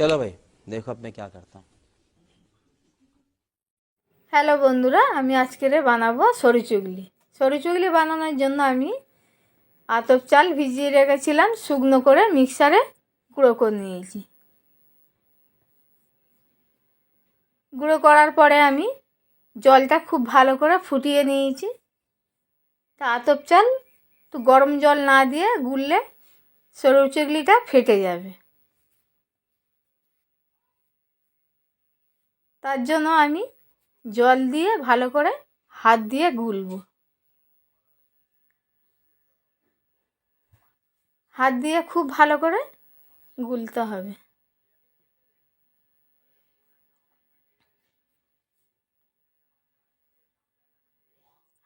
চলো ভাই দেখো আপনি কে করতা হ্যালো বন্ধুরা, আমি আজকের বানাবো সরু চুগলি। সরু চুগলি বানানোর জন্য আমি আতপ চাল ভিজিয়ে রেখেছিলাম, শুকনো করে মিক্সারে গুঁড়ো করে নিয়েছি। গুঁড়ো করার পরে আমি জলটা খুব ভালো করে ফুটিয়ে নিয়েছি। তা আতপ চাল তো গরম জল না দিয়ে গুললে সরু চুগলিটা ফেটে যাবে। তার জন্য আমি জল দিয়ে ভালো করে হাত দিয়ে গুলব। হাত দিয়ে খুব ভালো করে গুলতে হবে।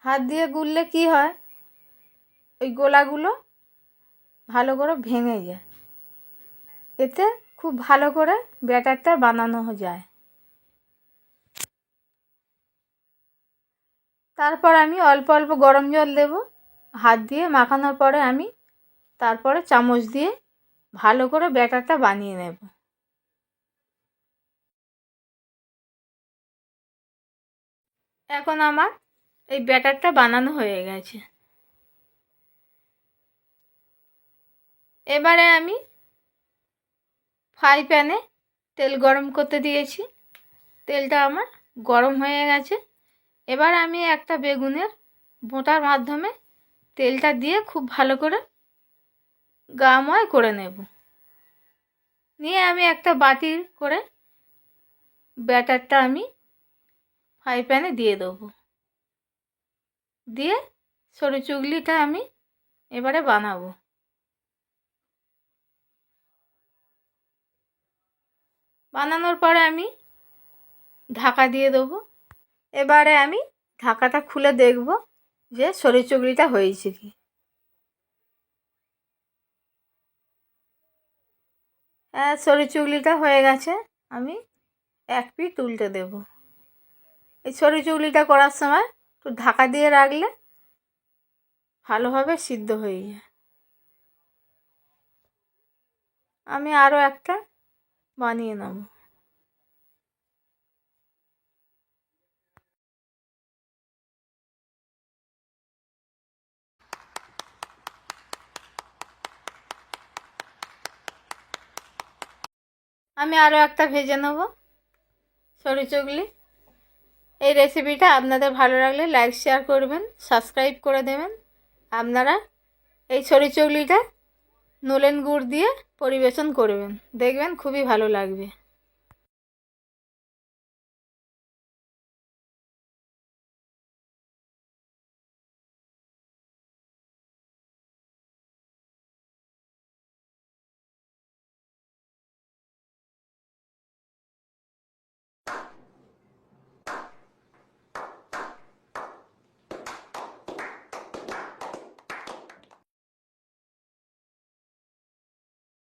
হাত দিয়ে গুললে কি হয়? ওই গোলাগুলো ভালো করে ভেঙে যায়। এতে খুব ভালো করে ব্যাটারটা বানানো যায়। তারপর আমি অল্প অল্প গরম জল দেব, হাত দিয়ে মাখানোর পরে আমি তারপরে চামচ দিয়ে ভালো করে ব্যাটারটা বানিয়ে নেব। এখন আমার এই ব্যাটারটা বানানো হয়ে গেছে। এবারে আমি ফ্রাই প্যানে তেল গরম করতে দিয়েছি। তেলটা আমার গরম হয়ে গেছে। এবার আমি একটা বেগুনের বোঁটার মাধ্যমে তেলটা দিয়ে খুব ভালো করে গাময় করে নেব। নিয়ে আমি একটা বাটির করে ব্যাটারটা আমি ফ্রাই প্যানে দিয়ে দেবো। দিয়ে সরু চুগলিটা আমি এবারে বানাবো। বানানোর পরে আমি ঢাকা দিয়ে দেবো। এবারে আমি ঢাকাটা খুলে দেখব যে সরি চুগলিটা হয়েছে কি। হ্যাঁ সরি চুগলিটা হয়ে গেছে। আমি এক পিঠ উল্টে দেব। এই সরি চুগলিটা করার সময় একটু ঢাকা দিয়ে রাখলে ভালোভাবে সিদ্ধ হয়ে যায়। আমি আরও একটা বানিয়ে নেব। আমি আরও একটা ভেজে নেব সরি চুগলি। এই রেসিপিটা আপনাদের ভালো লাগলে লাইক শেয়ার করবেন সাবস্ক্রাইব করে দেবেন। আপনারা এই সরু চুগলিটা নলেন গুড় দিয়ে পরিবেশন করবেন। দেখবেন খুবই ভালো লাগবে।